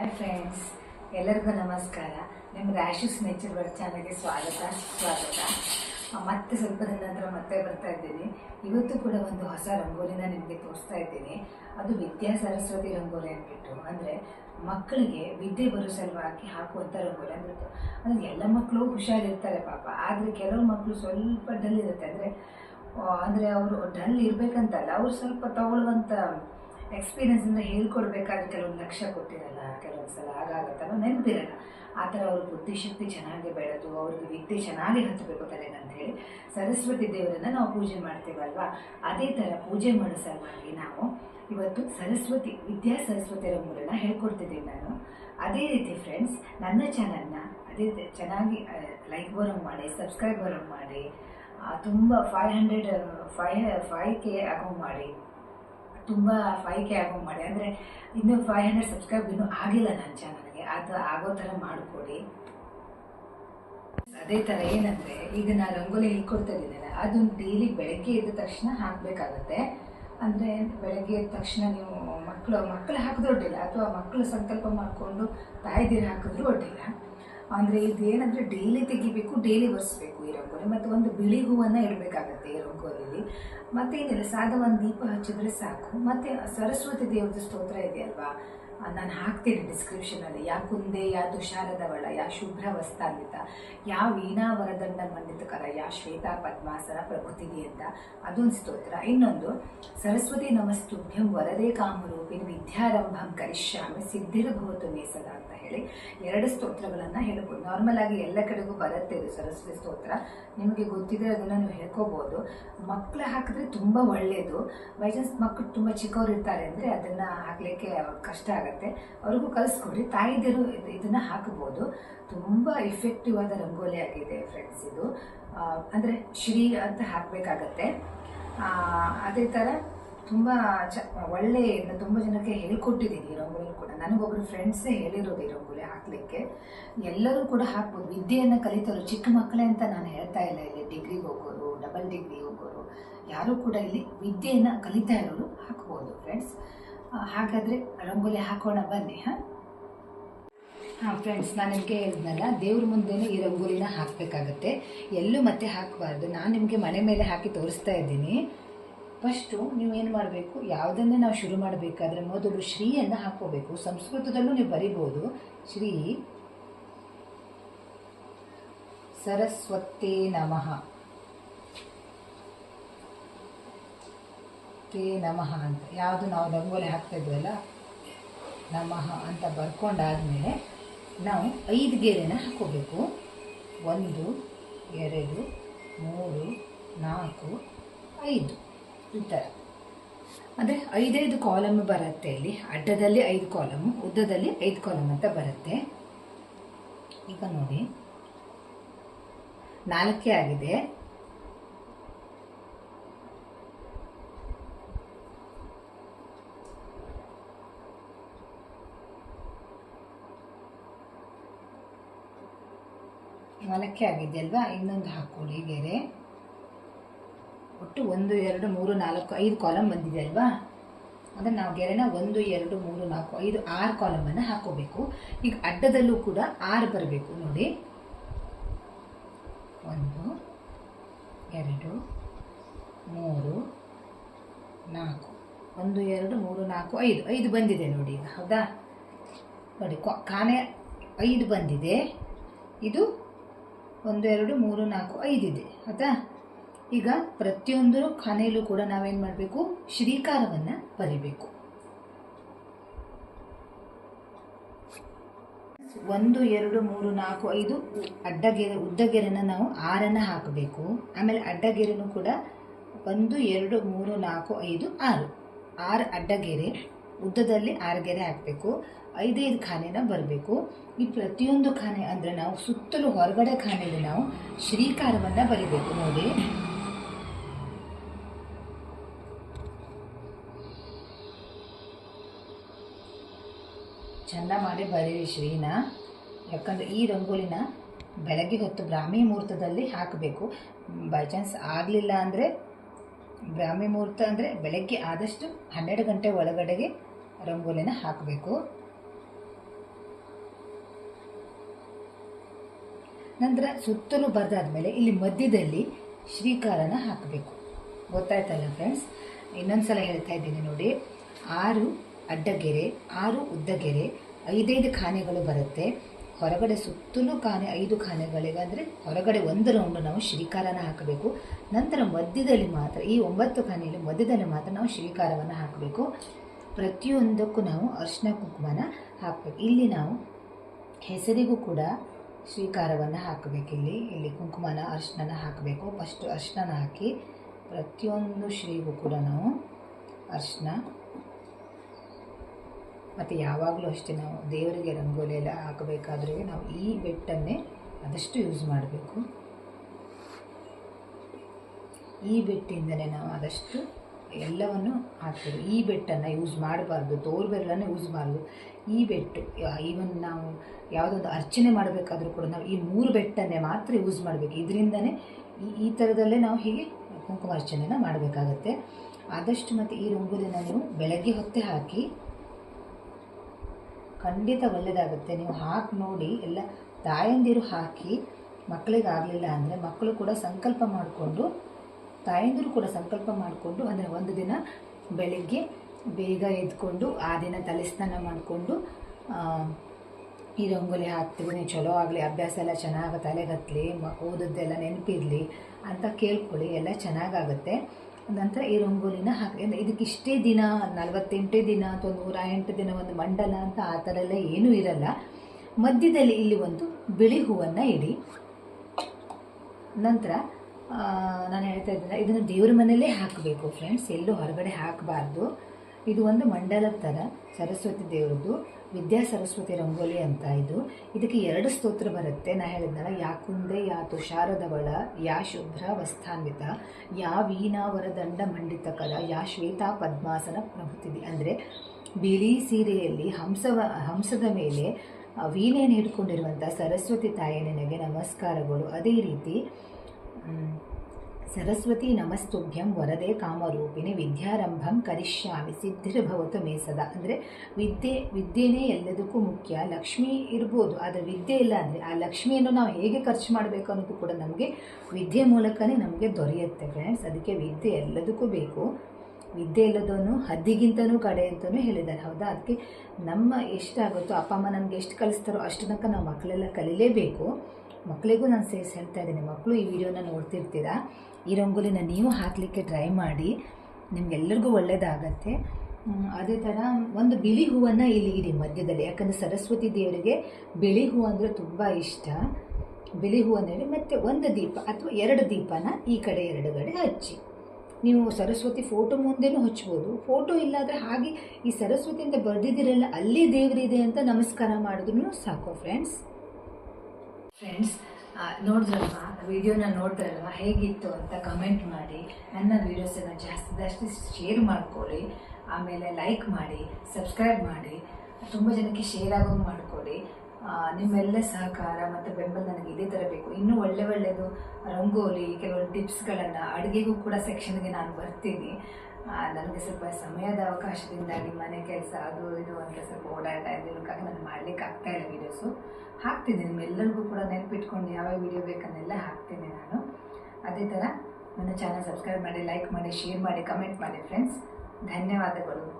Hi friends ಎಲ್ಲರಿಗೂ ನಮಸ್ಕಾರ. ನಿಮ್ಮ ರ್ಯಾಶಸ್ ನೇಚರ್ ವರ್ಕ್ ಚಾನಲ್ಗೆ ಸ್ವಾಗತ ಸ್ವಾಗತ ಮತ್ತೆ ಸ್ವಲ್ಪ ದಿನ ನಂತರ ಮತ್ತೆ ಬರ್ತಾ ಇದ್ದೀನಿ. ಇವತ್ತು ಕೂಡ ಒಂದು ಹೊಸ ರಂಗೋಲಿನ ನಿಮಗೆ ತೋರಿಸ್ತಾ ಇದ್ದೀನಿ. ಅದು ವಿದ್ಯಾ ಸರಸ್ವತಿ ರಂಗೋಲಿ ಅಂದ್ಬಿಟ್ಟು. ಅಂದರೆ ಮಕ್ಕಳಿಗೆ ವಿದ್ಯೆ ಬರೋ ಸಲುವಾಗಿ ಹಾಕುವಂಥ ರಂಗೋಲಿ ಅಂದ್ಬಿಟ್ಟು. ಅಂದರೆ ಎಲ್ಲ ಮಕ್ಕಳು ಹುಷಾರಿರ್ತಾರೆ ಪಾಪ. ಆದರೆ ಕೆಲವು ಮಕ್ಕಳು ಸ್ವಲ್ಪ ಡಲ್ ಇರುತ್ತೆ ಅಂದರೆ ಅಂದರೆ ಅವರು ಡಲ್ ಇರಬೇಕಂತಲ್ಲ. ಅವ್ರು ಸ್ವಲ್ಪ ತಗೊಳ್ಳುವಂಥ ಎಕ್ಸ್ಪೀರಿಯನ್ಸ್ ಇಂದ ಹೇಳ್ಕೊಡ್ಬೇಕಾದ್ರೆ ಕೆಲವೊಂದು ಲಕ್ಷ್ಯ ಕೊಟ್ಟಿರಲ್ಲ, ಕೆಲವೊಂದು ಸಲ ಆಗಾಗತ್ತಲ್ಲ ನೆನಪಿರಲ್ಲ. ಆ ಥರ ಅವ್ರ ಬುದ್ಧಿಶಕ್ತಿ ಚೆನ್ನಾಗಿ ಬೆಳೆದು, ಅವ್ರಿಗೆ ವಿದ್ಯೆ ಚೆನ್ನಾಗಿ ಹತ್ತಬೇಕು ಅಂತ ಹೇಳಿ ಸರಸ್ವತಿ ದೇವರನ್ನ ನಾವು ಪೂಜೆ ಮಾಡ್ತೀವಲ್ವಾ? ಅದೇ ಥರ ಪೂಜೆ ಮಾಡೋ ಸಲುವಾಗಿ ನಾವು ಇವತ್ತು ಸರಸ್ವತಿ, ವಿದ್ಯಾ ಸರಸ್ವತಿಯರ ಮೂಲನ ಹೇಳ್ಕೊಡ್ತಿದ್ದೀನಿ ನಾನು. ಅದೇ ರೀತಿ ಫ್ರೆಂಡ್ಸ್ ನನ್ನ ಚಾನಲ್ನ ಅದೇ ಚೆನ್ನಾಗಿ ಲೈಕ್ ಬರೋ ಮಾಡಿ ಸಬ್ಸ್ಕ್ರೈಬ್ ಬರೋಂಗ್ ಮಾಡಿ ತುಂಬ ಫೈವ್ ಹಂಡ್ರೆಡ್ ಫೈ ಫೈವ್ ಕೆ ಆಗೋ ಮಾಡಿ. ತುಂಬ ಫೈ ಕೆ ಆಗೋ ಮಾಡಿ. ಅಂದರೆ ಇನ್ನೂ ಫೈವ್ ಹಂಡ್ರೆಡ್ ಸಬ್ಸ್ಕ್ರೈಬ್ ಇನ್ನೂ ಆಗಿಲ್ಲ ನನ್ನ ಚಾನಲ್ಗೆ ಅದು ಆಗೋ ಥರ ಮಾಡಿಕೊಡಿ. ಅದೇ ಥರ ಏನಂದರೆ, ಈಗ ನಾನು ರಂಗೋಲಿ ಹೇಳ್ಕೊಡ್ತಾ ಇದ್ದೀನಲ್ಲ, ಅದು ಡೈಲಿ ಬೆಳಗ್ಗೆ ಎದ್ದ ತಕ್ಷಣ ಹಾಕಬೇಕಾಗತ್ತೆ. ಅಂದರೆ ಬೆಳಗ್ಗೆ ಎದ್ದ ತಕ್ಷಣ ನೀವು ಮಕ್ಕಳು ಮಕ್ಕಳು ಹಾಕಿದ್ರು ಅಡ್ಡಿಲ್ಲ ಅಥವಾ ಮಕ್ಕಳು ಸಂಕಲ್ಪ ಮಾಡಿಕೊಂಡು ತಾಯ್ದಿರು ಹಾಕಿದ್ರೂ ಅಡ್ಡಿಲ್ಲ ಅಂದರೆ ಇದು ಏನಂದರೆ ಡೈಲಿ ತೆಗಿಬೇಕು ಡೈಲಿ ಒರೆಸ್ಬೇಕು ಈ ರಂಗೋಲಿ. ಮತ್ತು ಒಂದು ಬಿಳಿ ಹೂವನ್ನು ಇಡಬೇಕಾಗತ್ತೆ ಈ ರಂಗೋಲಿಲಿ. ಮತ್ತೆ ಏನಿಲ್ಲ ಸಾದ ಒಂದು ದೀಪ ಹಚ್ಚಿದ್ರೆ ಸಾಕು. ಮತ್ತೆ ಸರಸ್ವತಿ ದೇವದ ಸ್ತೋತ್ರ ಇದೆಯಲ್ವಾ ನಾನು ಹಾಕ್ತೀನಿ ಡಿಸ್ಕ್ರಿಪ್ಷನಲ್ಲಿ ಯಾ ಕುಂದೆ, ಯಾ ತುಷಾರದವಳ ಯಾ ಶುಭ್ರ ವಸ್ತಾನ್ವಿತ, ಯಾ ವೀಣಾ ವರದಂಡ ಮಂಡಿತಕರ, ಯಾ ಶ್ವೇತಾ ಪದ್ಮಾಸನ ಪ್ರಭುತಿಗೆ ಅಂತ. ಅದೊಂದು ಸ್ತೋತ್ರ. ಇನ್ನೊಂದು, ಸರಸ್ವತಿ ನಮಸ್ತುಭ್ಯಂ ವರದೇ ಕಾಮರೂಪಿನ ವಿದ್ಯಾರಂಭಂ ಕರಿಷ್ಯಾಮಿ ಸಿದ್ಧಿರ್ಭವತು ಮೇ ಸದಾ ಅಂತ ಹೇಳಿ ಎರಡು ಸ್ತೋತ್ರಗಳನ್ನು ಹೇಳ್ಬೋದು. ನಾರ್ಮಲ್ ಆಗಿ ಎಲ್ಲ ಕಡೆಗೂ ಬರುತ್ತೆ ಇದು ಸರಸ್ವತಿ ಸ್ತೋತ್ರ. ನಿಮಗೆ ಗೊತ್ತಿದೆ ಅದನ್ನು ನೀವು ಹೇಳ್ಕೋಬೋದು. ಮಕ್ಕಳು ಹಾಕಿದ್ರೆ ತುಂಬ ಒಳ್ಳೆಯದು ಬೈ ಚಾನ್ಸ್ ಮಕ್ಕಳು ತುಂಬ ಚಿಕ್ಕವ್ರು ಇರ್ತಾರೆ ಅಂದರೆ ಅದನ್ನು ಹಾಕಲಿಕ್ಕೆ ಕಷ್ಟ ಆಗುತ್ತೆ. ಅವ್ರಿಗೂ ಕಲಿಸ್ಕೊಡಿ ತಾಯಿದಿರು ಇದನ್ನ ಹಾಕಬಹುದು ತುಂಬ ಇಫೆಕ್ಟಿವ್ ಆದ ರಂಗೋಲಿ ಆಗಿದೆ ಫ್ರೆಂಡ್ಸ್ ಇದು. ಅಂದ್ರೆ ಶ್ರೀ ಅಂತ ಹಾಕಬೇಕಾಗತ್ತೆ. ಅದೇ ಥರ ತುಂಬ ಚ ಒಳ್ಳೆ ತುಂಬಾ ಜನಕ್ಕೆ ಹೇಳ್ಕೊಟ್ಟಿದ್ದೀನಿ ರಂಗೋಲಿ ಕೂಡ. ನನಗೊಬ್ಬರು ಫ್ರೆಂಡ್ಸೇ ಹೇಳಿರೋದು ಈ ರಂಗೋಲಿ ಹಾಕಲಿಕ್ಕೆ. ಎಲ್ಲರೂ ಕೂಡ ಹಾಕ್ಬೋದು. ವಿದ್ಯೆಯನ್ನು ಕಲಿತರು ಚಿಕ್ಕ ಮಕ್ಕಳೇ ಅಂತ ನಾನು ಹೇಳ್ತಾ ಇಲ್ಲ ಇಲ್ಲಿ ಡಿಗ್ರಿಗೆ ಹೋಗೋರು ಡಬಲ್ ಡಿಗ್ರಿ ಹೋಗೋರು. ಯಾರು ಕೂಡ ಇಲ್ಲಿ ವಿದ್ಯೆಯನ್ನು ಕಲಿತಾ ಇರೋರು ಹಾಕ್ಬೋದು ಫ್ರೆಂಡ್ಸ್ ಹಾಗಾದರೆ ರಂಗೋಲಿ ಹಾಕೋಣ ಬನ್ನಿ, ಹಾಂ? ಹಾಂ ಫ್ರೆಂಡ್ಸ್ ನಾನು ನಿಮಗೆ ಹೇಳಿದ್ನಲ್ಲ, ದೇವ್ರ ಮುಂದೆನೇ ಈ ರಂಗೋಲಿನ ಹಾಕಬೇಕಾಗತ್ತೆ. ಎಲ್ಲೂ ಮತ್ತೆ ಹಾಕಬಾರ್ದು. ನಾನು ನಿಮಗೆ ಮನೆ ಮೇಲೆ ಹಾಕಿ ತೋರಿಸ್ತಾ ಇದ್ದೀನಿ. ಫಸ್ಟು ನೀವು ಏನು ಮಾಡಬೇಕು, ಯಾವುದನ್ನೇ ನಾವು ಶುರು ಮಾಡಬೇಕಾದ್ರೆ ಮೊದಲು ಶ್ರೀಯನ್ನು ಹಾಕ್ಕೋಬೇಕು. ಸಂಸ್ಕೃತದಲ್ಲೂ ನೀವು ಬರಿಬೋದು, ಶ್ರೀ ಸರಸ್ವತೇ ನಮಃ. ತೇ ನಮಃ ಅಂತ. ಯಾವುದು ನಾವು ರಂಗೋಲಿ ಹಾಕ್ತಾ ಇದ್ವಲ್ಲ, ನಮಃ ಅಂತ ಬರ್ಕೊಂಡಾದ್ಮೇಲೆ ನಾವು ಐದು ಗೆರೆನ ಹಾಕ್ಕೋಬೇಕು. ಒಂದು, ಎರಡು, ಮೂರು, ನಾಲ್ಕು, ಐದು. ಈ ಥರ ಅಂದರೆ ಐದೈದು ಕಾಲಮ್ ಬರುತ್ತೆ ಇಲ್ಲಿ. ಅಡ್ಡದಲ್ಲಿ ಐದು ಕಾಲಮ್ ಉದ್ದದಲ್ಲಿ ಐದು ಕಾಲಮ್ ಅಂತ ಬರುತ್ತೆ. ಈಗ ನೋಡಿ. ನಾಲ್ಕೇ ಆಗಿದೆ. ನಾಲ್ಕೇ ಆಗಿದೆ ಅಲ್ವಾ? ಇನ್ನೊಂದು ಹಾಕೊಳ್ಳಿ, ಗೆರೆ. ಒಟ್ಟು ಒಂದು, ಎರಡು, ಮೂರು, ನಾಲ್ಕು, ಐದು ಕಾಲಮ್ ಬಂದಿದೆ ಅಲ್ವಾ? ಅದನ್ನು ನಾವು ಗೆರೆನ ಒಂದು, ಎರಡು, ಮೂರು, ನಾಲ್ಕು, ಐದು, ಆರು ಕಾಲಮನ್ನು ಹಾಕೋಬೇಕು. ಈಗ ಅಡ್ಡದಲ್ಲೂ ಕೂಡ ಆರು ಬರಬೇಕು ನೋಡಿ. ಒಂದು, ಎರಡು, ಮೂರು, ನಾಲ್ಕು. ಒಂದು, ಎರಡು, ಮೂರು, ನಾಲ್ಕು, ಐದು. ಐದು ಬಂದಿದೆ ನೋಡಿ ಈಗ, ಹೌದಾ? ನೋಡಿ ಕಾನೆ ಐದು ಬಂದಿದೆ. ಇದು ಒಂದು, ಎರಡು, ಮೂರು, ನಾಲ್ಕು, ಐದಿದೆ ಆಯ್ತಾ ಈಗ ಪ್ರತಿಯೊಂದು ಖಾನೆಯಲ್ಲೂ ಕೂಡ ನಾವೇನು ಮಾಡಬೇಕು? ಶ್ರೀಕಾರವನ್ನು ಬರಿಬೇಕು. ಒಂದು, ಎರಡು, ಮೂರು, ನಾಲ್ಕು, ಐದು ಅಡ್ಡಗೆರೆ, ಉದ್ದಗೆರೆನ ನಾವು ಆರನ್ನು ಹಾಕಬೇಕು. ಆಮೇಲೆ ಅಡ್ಡಗೆರೆನೂ ಕೂಡ ಒಂದು, ಎರಡು, ಮೂರು, ನಾಲ್ಕು, ಐದು, ಆರು. ಆರು ಅಡ್ಡಗೆರೆ, ಉದ್ದದಲ್ಲಿ ಆರು ಗೆರೆ ಹಾಕಬೇಕು. ಐದೈದು ಖಾನೆನ ಬರಬೇಕು. ಈ ಪ್ರತಿಯೊಂದು ಖಾನೆ ಅಂದರೆ ನಾವು ಸುತ್ತಲೂ ಹೊರಗಡೆ ಖಾನೆಯಲ್ಲಿ ನಾವು ಶ್ರೀಕಾರವನ್ನು ಬರಿಬೇಕು ನೋಡಿ. ಚಂದ ಮಾಡಿ ಬರೀವಿ ಶ್ರೀನ. ಯಾಕಂದ್ರೆ ಈ ರಂಗೋಲಿನ ಬೆಳಗ್ಗೆ ಹೊತ್ತು ಬ್ರಾಹ್ಮಿ ಮುಹೂರ್ತದಲ್ಲಿ ಹಾಕಬೇಕು. ಬೈ ಚಾನ್ಸ್ ಆಗಲಿಲ್ಲ ಅಂದರೆ ಬ್ರಾಹ್ಮಿ ಮುಹೂರ್ತ ಅಂದರೆ ಬೆಳಗ್ಗೆ ಆದಷ್ಟು ಹನ್ನೆರಡು ಗಂಟೆ ಒಳಗಡೆಗೆ ರಂಗೋಲಿನ ಹಾಕಬೇಕು. ನಂತರ ಸುತ್ತಲೂ ಬರೆದಾದ್ಮೇಲೆ ಇಲ್ಲಿ ಮಧ್ಯದಲ್ಲಿ ಶ್ರೀಕಾರನ ಹಾಕಬೇಕು. ಗೊತ್ತಾಯ್ತಲ್ಲ ಫ್ರೆಂಡ್ಸ್ ಇನ್ನೊಂದು ಸಲ ಹೇಳ್ತಾ ಇದ್ದೀನಿ ನೋಡಿ. ಆರು ಅಡ್ಡಗೆರೆ, ಆರು ಉದ್ದಗೆರೆ, ಐದೈದು ಖಾನೆಗಳು ಬರುತ್ತೆ. ಹೊರಗಡೆ ಸುತ್ತಲೂ ಖಾನೆ ಐದು ಖಾನೆಗಳಿಗಾದರೆ ಹೊರಗಡೆ ಒಂದು ರೌಂಡು ನಾವು ಶ್ರೀಕಾರನ ಹಾಕಬೇಕು. ನಂತರ ಮಧ್ಯದಲ್ಲಿ ಮಾತ್ರ, ಈ ಒಂಬತ್ತು ಖಾನೆಯಲ್ಲಿ ಮಧ್ಯದಲ್ಲಿ ಮಾತ್ರ ನಾವು ಶ್ರೀಕಾರವನ್ನು ಹಾಕಬೇಕು. ಪ್ರತಿಯೊಂದಕ್ಕೂ ನಾವು ಅರಿಶಿನ ಕುಂಕುಮನ ಹಾಕಬೇಕು. ಇಲ್ಲಿ ನಾವು ಹೆಸರಿಗೂ ಕೂಡ ಶ್ರೀಕಾರವನ್ನು ಹಾಕಬೇಕು. ಇಲ್ಲಿ ಇಲ್ಲಿ ಕುಂಕುಮನ ಅರಿಶಿನ ಹಾಕಬೇಕು. ಫಸ್ಟು ಅರಿಶಿನ ಹಾಕಿ ಪ್ರತಿಯೊಂದು ಶ್ರೀಗೂ ಕೂಡ ನಾವು ಅರಿಶಿನ ಮತ್ತು ಯಾವಾಗಲೂ ಅಷ್ಟೇ ನಾವು ದೇವರಿಗೆ ರಂಗೋಲಿ ಎಲ್ಲ ಹಾಕಬೇಕಾದ್ರೂ ನಾವು ಈ ಬೆಟ್ಟನ್ನೇ ಆದಷ್ಟು ಯೂಸ್ ಮಾಡಬೇಕು. ಈ ಬೆಟ್ಟಿಂದಲೇ ನಾವು ಆದಷ್ಟು ಎಲ್ಲವನ್ನು ಹಾಕ್ತೀವಿ. ಈ ಬೆಟ್ಟನ್ನು ಯೂಸ್ ಮಾಡಬಾರ್ದು ತೋರ್ಬೆರಲನ್ನು ಯೂಸ್ ಮಾಡಬಾರ್ದು. ಈ ಬೆಟ್ಟು ಈವನ್ ನಾವು ಯಾವುದೊಂದು ಅರ್ಚನೆ ಮಾಡಬೇಕಾದ್ರೂ ಕೂಡ ನಾವು ಈ ಮೂರು ಬೆಟ್ಟನ್ನೇ ಮಾತ್ರ ಯೂಸ್ ಮಾಡಬೇಕು. ಇದರಿಂದನೇ ಈ ಈ ಥರದಲ್ಲೇ ನಾವು ಹೀಗೆ ಕುಂಕುಮ ಅರ್ಚನೆನ ಮಾಡಬೇಕಾಗತ್ತೆ. ಆದಷ್ಟು ಮತ್ತು ಈ ರಂಗೋಲಿನ ನೀವು ಬೆಳಗ್ಗೆ ಹೊತ್ತೇ ಹಾಕಿ ಖಂಡಿತ ಒಳ್ಳೆಯದಾಗುತ್ತೆ ನೀವು ಹಾಕಿ ನೋಡಿ, ಎಲ್ಲ ತಾಯಂದಿರು ಹಾಕಿ ಮಕ್ಕಳಿಗೆ ಆಗಲಿಲ್ಲ ಅಂದರೆ ಮಕ್ಕಳು ಕೂಡ ಸಂಕಲ್ಪ ಮಾಡಿಕೊಂಡು, ತಾಯಂದಿರು ಕೂಡ ಸಂಕಲ್ಪ ಮಾಡಿಕೊಂಡು, ಅಂದರೆ ಒಂದು ದಿನ ಬೆಳಗ್ಗೆ ಬೇಗ ಎದ್ಕೊಂಡು, ಆ ದಿನ ತಲೆ ಸ್ನಾನ ಮಾಡಿಕೊಂಡು ಈ ರಂಗೋಲಿ ಹಾಕ್ತೀವಿ, ನೀವು ಚಲೋ ಆಗಲಿ, ಅಭ್ಯಾಸ ಎಲ್ಲ ಚೆನ್ನಾಗಿ ತಲೆಗತ್ತಲಿ ಮ, ಓದದ್ದೆಲ್ಲ ನೆನಪಿರಲಿ ಅಂತ ಕೇಳ್ಕೊಳ್ಳಿ, ಎಲ್ಲ ಚೆನ್ನಾಗಾಗುತ್ತೆ. ನಂತರ ಈ ರಂಗೋಲಿನ ಹಾಕಿ. ಇದಕ್ಕೆ ಇಷ್ಟೇ ದಿನ, ನಲವತ್ತೆಂಟೇ ದಿನ ಅಥವಾ ನೂರ ಎಂಟು ದಿನ ಒಂದು ಮಂಡಲ ಅಂತ ಆ ಥರ ಎಲ್ಲ ಏನೂ ಇರಲ್ಲ. ಮಧ್ಯದಲ್ಲಿ ಇಲ್ಲಿ ಒಂದು ಬಿಳಿ ಹೂವನ್ನು ಇಡಿ. ನಂತರ ನಾನು ಹೇಳ್ತಾ ಇದ್ದೀನಿ, ಇದನ್ನು ದೇವ್ರ ಮನೆಯಲ್ಲೇ ಹಾಕಬೇಕು ಫ್ರೆಂಡ್ಸ್ ಎಲ್ಲೂ ಹೊರಗಡೆ ಹಾಕಬಾರ್ದು. ಇದು ಒಂದು ಮಂಡಲದ ಥರ ಸರಸ್ವತಿ ದೇವರದ್ದು, ವಿದ್ಯಾ ಸರಸ್ವತಿ ರಂಗೋಲಿ ಅಂತ ಇದು. ಇದಕ್ಕೆ ಎರಡು ಸ್ತೋತ್ರ ಬರುತ್ತೆ. ನಾ ಹೇಳಿದ್ನಲ್ಲ, ಯಾ ಕುಂದೆ, ಯಾ ತುಷಾರದವಳ, ಯಾ ಶುಭ್ರ ವಸ್ಥಾನ್ವಿತ ಯಾ ವೀಣಾವರ ದಂಡ ಮಂಡಿತ ಕಲ ಯಾ ಶ್ವೇತಾ ಪದ್ಮಾಸನ ಪ್ರಭುತಿದೆ. ಅಂದರೆ ಬಿಳಿ ಸೀರೆಯಲ್ಲಿ ಹಂಸವ, ಹಂಸದ ಮೇಲೆ ವೀಣೆಯನ್ನು ಹಿಡ್ಕೊಂಡಿರುವಂಥ ಸರಸ್ವತಿ ತಾಯಿ ನಿನಗೆ ನಮಸ್ಕಾರಗಳು. ಅದೇ ರೀತಿ ಸರಸ್ವತಿ ನಮಸ್ತುಭ್ಯಂ ವರದೆ ಕಾಮರೂಪಿಣಿ ವಿದ್ಯಾರಂಭಂ ಕರಿಷ್ಯಾಮಿ ಸಿದ್ಧಿರ್ಭವತು ಮೇ ಸದಾ. ಅಂದರೆ ವಿದ್ಯೆ, ವಿದ್ಯೆನೇ ಎಲ್ಲದಕ್ಕೂ ಮುಖ್ಯ. ಲಕ್ಷ್ಮಿ ಇರ್ಬೋದು, ಆದರೆ ವಿದ್ಯೆ ಇಲ್ಲ ಅಂದರೆ ಆ ಲಕ್ಷ್ಮಿಯನ್ನು ನಾವು ಹೇಗೆ ಖರ್ಚು ಮಾಡಬೇಕು ಅನ್ನೋದು ಕೂಡ ನಮಗೆ ವಿದ್ಯೆ ಮೂಲಕನೇ ನಮಗೆ ದೊರೆಯುತ್ತೆ ಫ್ರೆಂಡ್ಸ್ ಅದಕ್ಕೆ ವಿದ್ಯೆ ಎಲ್ಲದಕ್ಕೂ ಬೇಕು. ವಿದ್ಯೆ ಇಲ್ಲದೋನು ಹದ್ದಿಗಿಂತನೂ ಕಡೆ ಅಂತಲೂ ಹೇಳಿದ್ದಾರೆ. ಹೌದಾ? ಅದಕ್ಕೆ ನಮ್ಮ ಎಷ್ಟಾಗುತ್ತೋ, ಅಪ್ಪ ಅಮ್ಮ ನಮಗೆ ಎಷ್ಟು ಕಲಿಸ್ತಾರೋ ಅಷ್ಟು ತನಕ ನಾವು ಮಕ್ಕಳೆಲ್ಲ ಕಲೀಲೇಬೇಕು. ಮಕ್ಕಳಿಗೂ ನಾನು ಸೇರಿಸಿ ಹೇಳ್ತಾ ಇದ್ದೀನಿ. ಮಕ್ಕಳು ಈ ವಿಡಿಯೋನ ನೋಡ್ತಿರ್ತೀರಾ? ಈ ರಂಗೋಲಿನ ನೀವು ಹಾಕಲಿಕ್ಕೆ ಟ್ರೈ ಮಾಡಿ ನಿಮಗೆಲ್ಲರಿಗೂ ಒಳ್ಳೆಯದಾಗತ್ತೆ ಅದೇ ಥರ ಒಂದು ಬಿಳಿ ಹೂವನ್ನು ಇಲ್ಲಿ ಇಡಿ ಮಧ್ಯದಲ್ಲಿ. ಯಾಕಂದರೆ ಸರಸ್ವತಿ ದೇವರಿಗೆ ಬಿಳಿ ಹೂ ಅಂದರೆ ತುಂಬ ಇಷ್ಟ. ಬಿಳಿ ಹೂವನ್ನು ಇಡಿ ಮತ್ತು ಒಂದು ದೀಪ ಅಥವಾ ಎರಡು ದೀಪನ ಈ ಕಡೆ ಎರಡು ಕಡೆ ಹಚ್ಚಿ. ನೀವು ಸರಸ್ವತಿ ಫೋಟೋ ಮುಂದೆನೂ ಹಚ್ಬೋದು. ಫೋಟೋ ಇಲ್ಲಾದರೆ ಹಾಗೆ ಈ ಸರಸ್ವತಿ ಅಂತ ಬರೆದಿದ್ದೀರಲ್ಲ, ಅಲ್ಲೇ ದೇವರಿದೆ ಅಂತ ನಮಸ್ಕಾರ ಮಾಡಿದ್ರು ಸಾಕು ಫ್ರೆಂಡ್ಸ್ ಫ್ರೆಂಡ್ಸ್ ನೋಡಿದ್ರಲ್ವ? ವಿಡಿಯೋನ ನೋಡಿದ್ರಲ್ವ? ಹೇಗಿತ್ತು ಅಂತ ಕಮೆಂಟ್ ಮಾಡಿ. ನನ್ನ ವೀಡಿಯೋಸನ್ನು ಜಾಸ್ತಿ ಜಾಸ್ತಿ ಶೇರ್ ಮಾಡ್ಕೊಳ್ಳಿ. ಆಮೇಲೆ ಲೈಕ್ ಮಾಡಿ ಸಬ್ಸ್ಕ್ರೈಬ್ ಮಾಡಿ. ತುಂಬ ಜನಕ್ಕೆ ಶೇರ್ ಆಗೋಂಗೆ ಮಾಡಿಕೊಡಿ ನಿಮ್ಮೆಲ್ಲ ಸಹಕಾರ ಮತ್ತು ಬೆಂಬಲ ನನಗೆ ಇದೇ ಥರ ಬೇಕು. ಇನ್ನೂ ಒಳ್ಳೆ ಒಳ್ಳೆಯದು ರಂಗೋಲಿ, ಕೆಲವೊಂದು ಟಿಪ್ಸ್ಗಳನ್ನು ಅಡುಗೆಗೂ ಕೂಡ ಸೆಕ್ಷನ್ಗೆ ನಾನು ಬರ್ತೀನಿ. ನನಗೆ ಸ್ವಲ್ಪ ಸಮಯದ ಅವಕಾಶದಿಂದಾಗಿ ಮನೆ ಕೆಲಸ ಅದು ಇದು ಅಂತ ಸ್ವಲ್ಪ ಓಡಾಡ್ತಾ ಇದ್ದಕ್ಕಾಗಿ ನಾನು ಮಾಡ್ಲಿಕ್ಕೆ ಆಗ್ತಾ ಇಲ್ಲ ವೀಡಿಯೋಸು ಹಾಕ್ತೀನಿ ನಿಮ್ಮೆಲ್ಲರಿಗೂ ಕೂಡ ನೆನಪಿಟ್ಕೊಂಡು ಯಾವ ವಿಡಿಯೋ ಬೇಕನ್ನೆಲ್ಲ ಹಾಕ್ತೀನಿ ನಾನು. ಅದೇ ಥರ ನನ್ನ ಚಾನಲ್ ಸಬ್ಸ್ಕ್ರೈಬ್ ಮಾಡಿ ಲೈಕ್ ಮಾಡಿ ಶೇರ್ ಮಾಡಿ ಕಮೆಂಟ್ ಮಾಡಿ ಫ್ರೆಂಡ್ಸ್ ಧನ್ಯವಾದಗಳು.